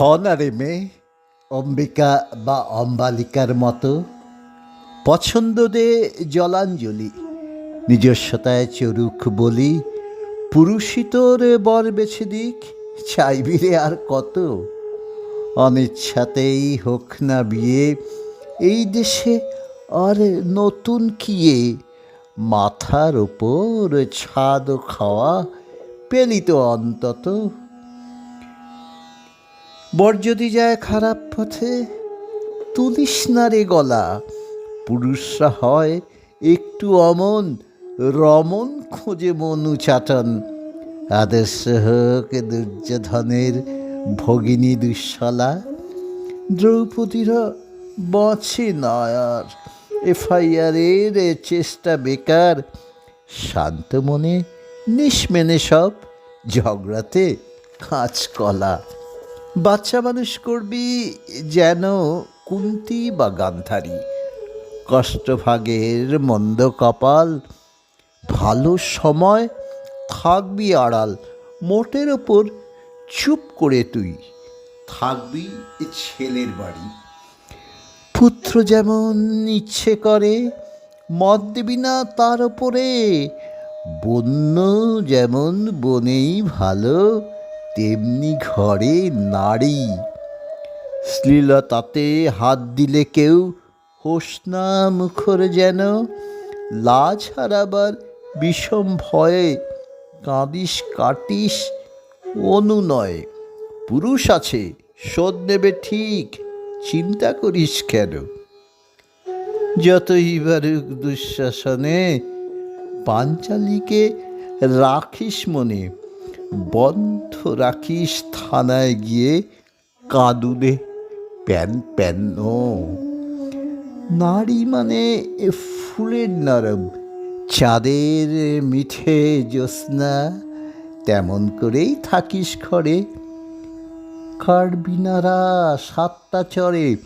হনারে মেয়ে অম্বিকা বা অম্বালিকার মতো পছন্দ দে জলাঞ্জলি নিজস্বতায় চরুক বলি পুরুষই তোর বর বেছে দিক চাইবি রে আর কত? অনিচ্ছাতেই হোক না বিয়ে, এই দেশে আর নতুন কিয়ে? মাথার ওপর ছাদ খাওয়া পেলি তো অন্তত। বর যদি যায় খারাপ পথে তুলিস না রে গলা। পুরুষরা হয় একটু অমন, রমন খোঁজে মনু চাটন। আদর্শ হোক দুর্যোধনের ভগিনী দুঃশলা, দ্রৌপদীরা বাঁচে না আর এফআইআরের চেষ্টা বেকার, শান্ত মনে নিষ্মেনে সব ঝগড়াতে কাঁচকলা বাচ্চা মানুষ করবি যেন কুন্তি বা গান্ধারী। কষ্টভাগের মন্দ কপাল, ভালো সময় থাকবি আড়াল, মোটের ওপর চুপ করে তুই, থাকবি ছেলের বাড়ি। পুত্র যেমন ইচ্ছে করে মত দিবি না তার ওপরে, বন্য যেমন বনেই ভালো তেমনি ঘরে নারী। শ্লীলতাতে হাত দিলে কেউ হোস না মুখর যেন, লাজ হারাবার বিষম ভয়ে কাঁদিস কাটিস অনুনয়। পুরুষ আছে, শোধ নেবে ঠিক, চিন্তা করিস কেন? যতই বারুক দুঃশাসনে, পাঞ্চালিকে রাখিস মনে। বন্ধ রাখিস থানায় গিয়ে কাঁদুনে প্যান প্যান নারী মানে এ ফুলের নরম, চাঁদের মিঠে জ্যোৎস্না। তেমন করেই থাকিস ঘরে। কারবিনারা সাতটা চড়ে।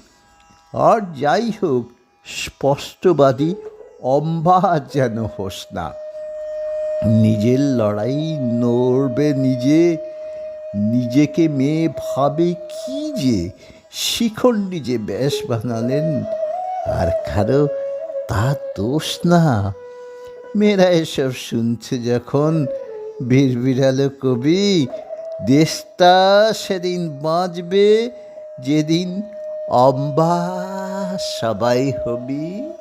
আর যাই হোক, স্পষ্টবাদী অম্বা যেন হোস না। নিজের লড়াই নড়বে নিজে, নিজেকে মেয়ে ভাবে কি যে শিখণ্ডী যে ব্যাস বানালেন, আর কারও তা দোষ না। মেয়েরা এসব শুনছে যখন বিড়বিড়ালো কবি, দেশটা সেদিন বাঁচবে, যেদিন অম্বা সবাই হবি।